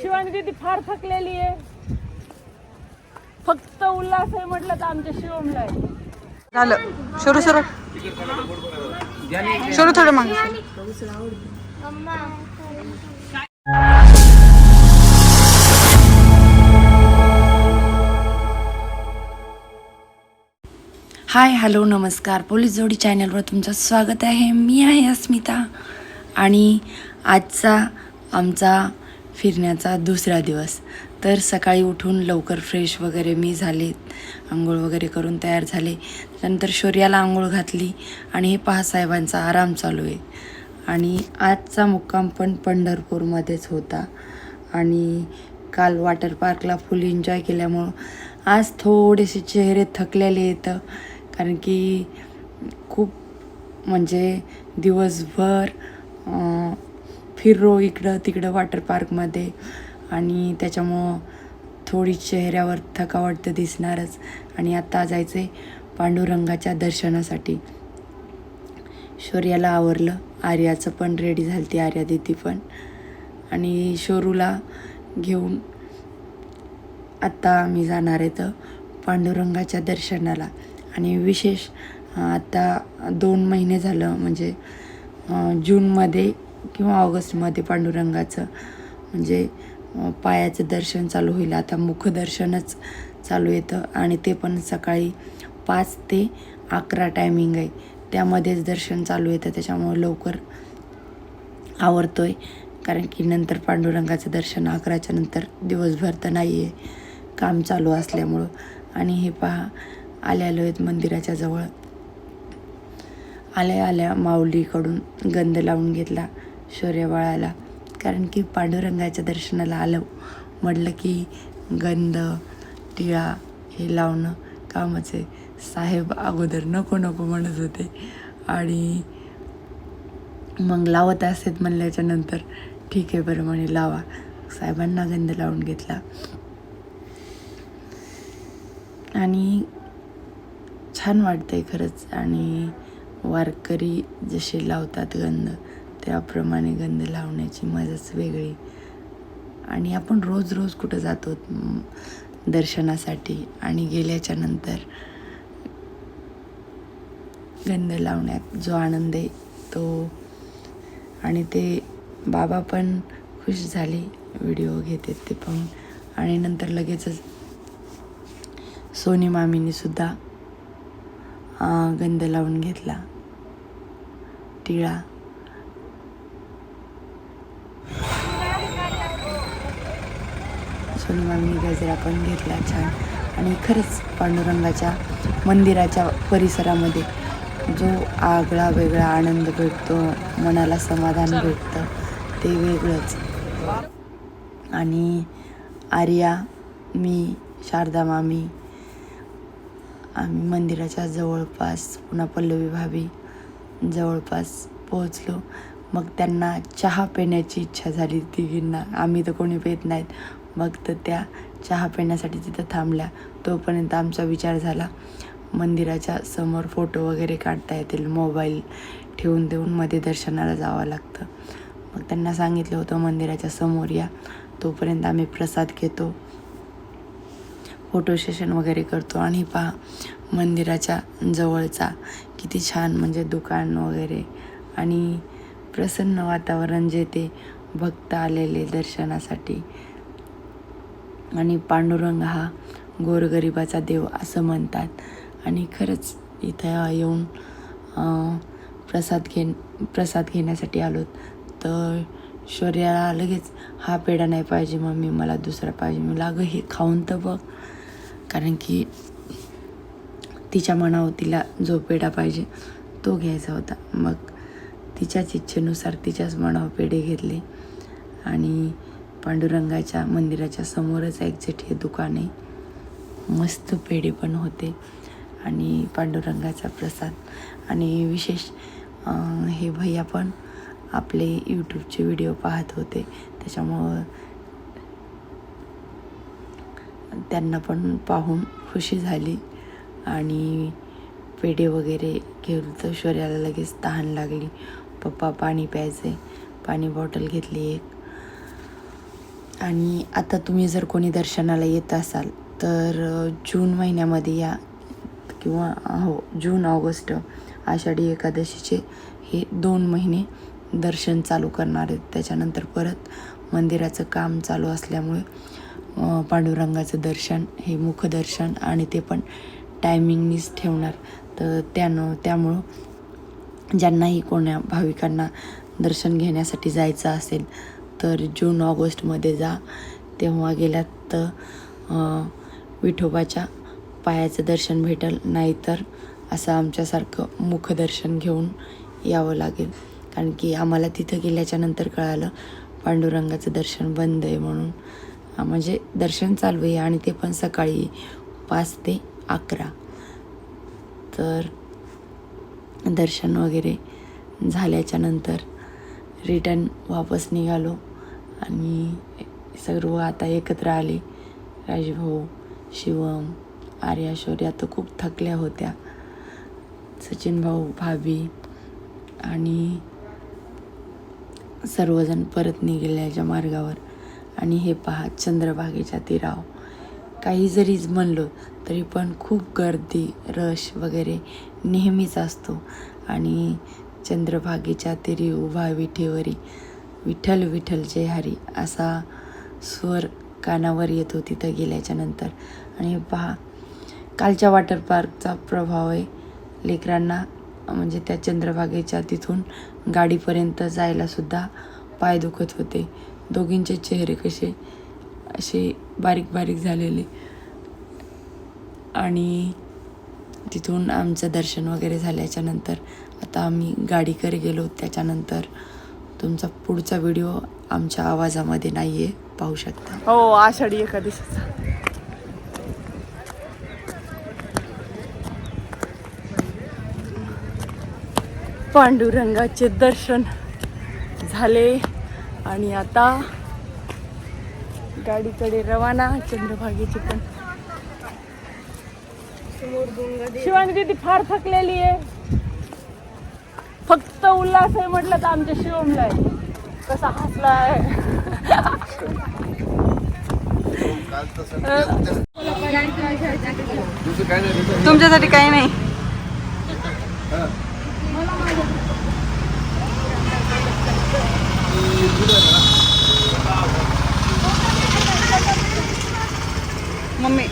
शिवानी दीदी फार थकलेली आहे. फक्त उल्हास आहे म्हटलं तर आमच्या शिवमला आहे. झालं. सुरू सुरू सुरू थोडं मग. हाय हॅलो नमस्कार. पोलीस जोडी चॅनलवर तुमचं स्वागत आहे. मी आहे अस्मिता आणि आजचा आमचा फिरण्याचा दुसरा दिवस. तर सकाळी उठून लवकर फ्रेश वगैरे मी झाले. आंघोळ वगैरे करून तयार झाले. त्यानंतर शौर्याला आंघोळ घातली आणि हे पहा साहेबांचा आराम चालू आहे. आणि आजचा मुक्काम पण पंढरपूरमध्येच होता. आणि काल वॉटर पार्कला फुल एन्जॉय केल्यामुळं आज थोडेसे चेहरे थकलेले येतं कारण की खूप म्हणजे दिवसभर फिरो इकडं तिकडं वॉटर पार्कमध्ये आणि त्याच्यामुळं थोडी चेहऱ्यावर थकावट तर दिसणारच. आणि आत्ता जायचं आहे पांडुरंगाच्या दर्शनासाठी. शौर्याला आवरलं. आर्याचं पण रेडी झाली ती आर्या दिदी पण. आणि शोरूला घेऊन आत्ता आम्ही जाणार आहे तर पांडुरंगाच्या दर्शनाला. आणि विशेष आता दोन महिने झालं म्हणजे जूनमध्ये किंवा ऑगस्टमध्ये पांडुरंगाचं म्हणजे पायाचं दर्शन चालू होईल. आता मुखदर्शनच चालू येतं आणि ते पण सकाळी पाच ते अकरा टायमिंग आहे. त्यामध्येच दर्शन चालू येतं. त्याच्यामुळे लवकर आवडतो आहे कारण की नंतर पांडुरंगाचं दर्शन अकराच्या नंतर दिवसभर तर नाही आहे काम चालू असल्यामुळं. आणि हे पहा आल्या आलो आहेत मंदिराच्या जवळ. आल्या आल्या माऊलीकडून गंध लावून घेतला शौर्यबाळाला. कारण की पांडुरंगाच्या दर्शनाला आलं. म्हटलं की गंध टिळा हे लावणं कामच. आहे साहेब अगोदर नको नको म्हणत होते. आणि मग लावत असत म्हणल्याच्या नंतर ठीक आहे बरं म्हणे लावा. साहेबांना गंध लावून घेतला. आणि छान वाटतं आहे खरंच. आणि वारकरी जसे लावतात गंध त्याप्रमाणे गंध लावण्याची मजाच वेगळी. आणि आपण रोज रोज कुठं जातो दर्शनासाठी आणि गेल्याच्यानंतर गंध लावण्यात जो आनंद आहे तो आणि ते बाबा पण खुश झाले व्हिडिओ घेते ते पाहून. आणि नंतर लगेचच सोनी मामीनीसुद्धा गंध लावून घेतला. टिळा. सोनी मामीने गजरा पण घेतला छान. आणि खरंच पांडुरंगाच्या मंदिराच्या परिसरामध्ये जो आगळा वेगळा आनंद भेटतो मनाला समाधान भेटतं ते वेगळंच. आणि आर्या मी शारदा मामी आम्ही मंदिराच्या जवळपास पुन्हा पल्लवी भाभी जवळपास पोहोचलो. मग त्यांना चहा पिण्याची इच्छा झाली तिघींना. आम्ही तर कोणी पेत नाहीत. मग तर त्या चहा पिण्यासाठी तिथं थांबल्या. तोपर्यंत आमचा विचार झाला मंदिराच्या समोर फोटो वगैरे काढता येतील मोबाईल ठेवून देऊन मध्ये दर्शनाला जावं लागतं. मग त्यांना सांगितलं होतं मंदिराच्या समोर या. तोपर्यंत आम्ही प्रसाद घेतो. फोटो सेशन वगैरे करतो. आणि पहा मंदिराच्या जवळचा किती छान म्हणजे दुकान वगैरे. आणि प्रसन्न वातावरण जे ते भक्त आलेले दर्शनासाठी. आणि पांडुरंग हा गोरगरिबाचा देव असं म्हणतात. आणि खरंच इथं येऊन प्रसाद घे प्रसाद घेण्यासाठी आलो तर शौर्याला लगेच हा पेढा नाही पाहिजे मम्मी मला दुसरा पाहिजे. मी अगं हे खाऊन तर बघ. कारण की तिच्या मनावर तिला जो पेढा पाहिजे तो घ्यायचा होता. मग तिच्याच इच्छेनुसार तिच्याच मनावर पेढे घेतले. आणि पांडुरंगाच्या मंदिराच्या समोरच एक्झॅक्ट हे दुकान आहे मस्त पेढे पण होते. आणि पांडुरंगाचा प्रसाद. आणि विशेष हे भैया पण आपले यूट्यूबचे व्हिडिओ पाहत होते. त्याच्यामुळं त्यांना पण पाहून खुशी झाली. आणि पेढे वगैरे घेऊन तर शौर्याला लगेच तहान लागली. पप्पा पाणी प्यायचे. पाणी बॉटल घेतली एक. आणि आता तुम्ही जर कोणी दर्शनाला येत असाल तर जून महिन्यामध्ये या किंवा हो जून ऑगस्ट आषाढी एकादशीचे हे दोन महिने दर्शन चालू करणार आहेत. त्याच्यानंतर परत मंदिराचं काम चालू असल्यामुळे पांडुरंगाचं दर्शन हे मुखदर्शन आणि ते पण टायमिंगनीच ठेवणार. तर त्यानं त्यामुळं ज्यांनाही कोण्या भाविकांना दर्शन घेण्यासाठी जायचं असेल तर जून ऑगस्टमध्ये जा. तेव्हा गेलात तर विठोबाच्या पायाचं दर्शन भेटेल नाहीतर असं आमच्यासारखं मुखदर्शन घेऊन यावं लागेल. कारण की आम्हाला तिथं गेल्याच्यानंतर कळालं पांडुरंगाचं दर्शन बंद आहे म्हणून. म्हणजे दर्शन चालू आहे आणि ते पण सकाळी पाच ते अकरा. तर दर्शन वगैरे झाल्याच्यानंतर रिटर्न वापस निघालो आणि सर्व आता एकत्र आले. राजभाऊ शिवम आर्या शौर्या तर खूप थकल्या होत्या. सचिन भाऊ भाभी आणि सर्वजण परत निघाल्याच्या मार्गावर. आणि हे पहा चंद्रभागेच्या तीराव. काही जरी म्हणलो तरी पण खूप गर्दी रश वगैरे नेहमीच असतो. आणि चंद्रभागेच्या तिरी उभा विठेवरी विठ्ठल विठ्ठल जय हरी असा स्वर कानावर येतो तिथं गेल्याच्यानंतर. आणि पहा कालच्या वॉटर पार्कचा प्रभाव आहे. लेकरांना म्हणजे त्या चंद्रभागेच्या तिथून गाडीपर्यंत जायलासुद्धा पाय दुखत होते. दोघींचे चेहरे कसे असे बारीक बारीक झालेले. आणि तिथून आमचं दर्शन वगैरे झाल्याच्यानंतर आता आम्ही गाडीकडे गेलो. त्याच्यानंतर तुमचा पुढचा व्हिडिओ आमच्या आवाजामध्ये नाही आहे पाहू शकता. हो आषाढी एकादशीचा. पांडुरंगाचे दर्शन झाले. आणि आता गाडीकडे रवाना चंद्रभागेची पण. शिवानी दिदी फार थकलेली आहे. फक्त उल्हास आहे म्हटलं तर आमच्या शिवमला आहे. कसा हसलाय. तुमच्यासाठी काही नाही मम्मी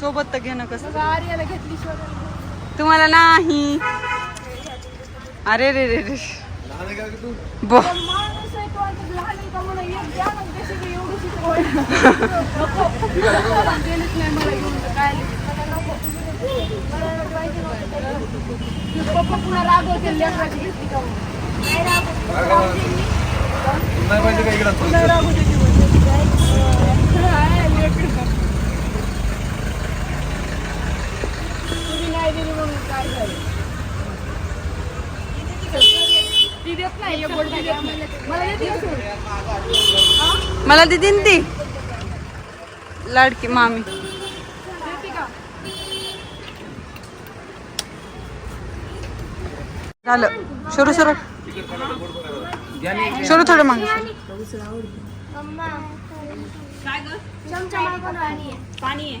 सोबत तर घेणं कसं तुम्हाला नाही. अरे रे रे रे. बो. मला ती दिन ती लाडकी मामी. झालं. सुरू सुरू सुरू थोडं मग. पाणी आहे.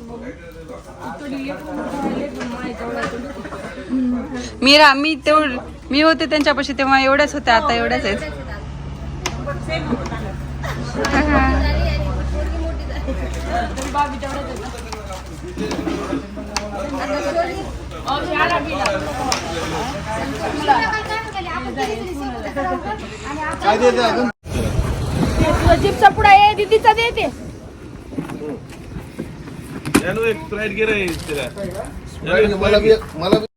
मम्मी. इकडे लेकरं राहिले पण माझ्या जवळ मी रा मी तेवढ मी होते त्यांच्यापाशी तेव्हा एवढ्याच होत्या आता एवढ्याच आहेत. बाबी जीपचा पुडा आहे दीदीचा देते. यानं एक स्प्राईट घे रे तिला मला